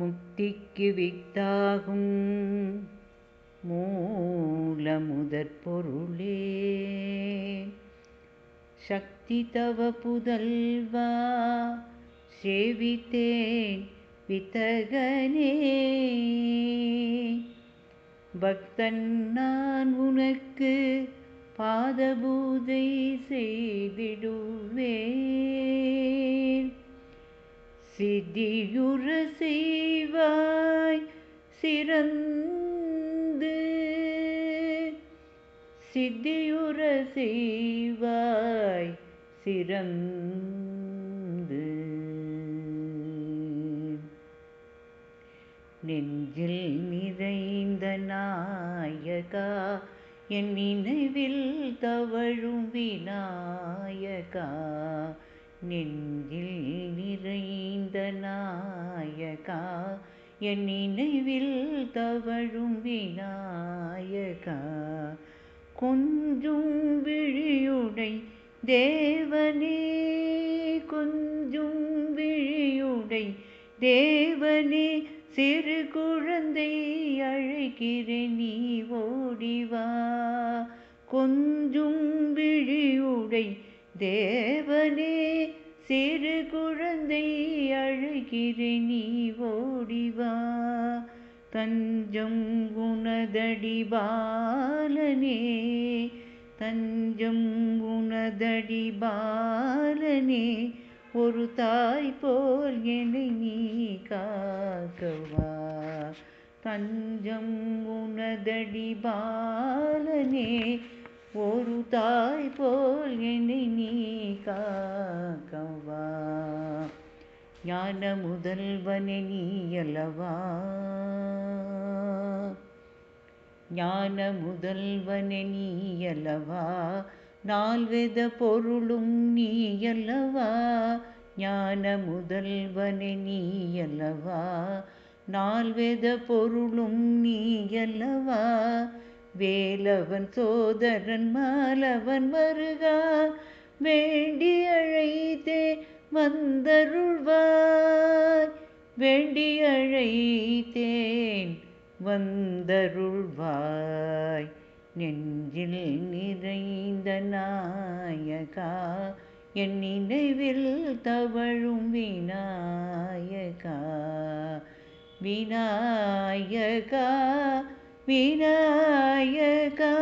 முக்திக்கு வித்தாகும் மூலமுதற் பொருளே. சக்தி தவ புதல்வா சேவித்தேன் வித்தகனே. பக்தன் நான் உனக்கு பாதபூதை செய்திடும் சித்தியுற செய்வாய் சிறந்து. சித்தியுற செய்வாய் சிறந்து. நெஞ்சில் நிறைந்த நாயகா என் நினைவில் தவழும் விநாயகா நெஞ்சில் விநாயகா என் நினைவில் தவழும் விநாயகா. கொஞ்சும் விழியுடை தேவனே கொஞ்சும் விழியுடை தேவனே சிறு குழந்தை அழைக்கிறேன் நீ ஓடிவா கொஞ்சும் விழியுடை தேவனே சிறு குழந்தை அழைக்கிறேன் நீ ஓடிவா தஞ்சம் குணதடி பாலனே தஞ்சம் குணதடி பாலனே. ஒரு தாய் போல் என்னை நீ காக்கவா. தஞ்சம் உனதடி பாலனே ஒரு தாய் போல் என்னை நீ கா ஞான முதல்வனே நீயலவா ஞான முதல்வனே நீயலவா அல்லவா நால்வித பொருளும் நீயலவா ஞான முதல்வனே நீயலவா அல்லவா நால்வித பொருளும் நீ வேலவன் சோதரன் மாலவன் வருகா? வேண்டி அழைத்தே வந்தருள்வாய். வேண்டி அழைத்தேன் வந்தருள்வாய். நெஞ்சில் நிறைந்த நாயகா என் நினைவில் தவழும் விநாயகா. விநாயகா விநாயகா.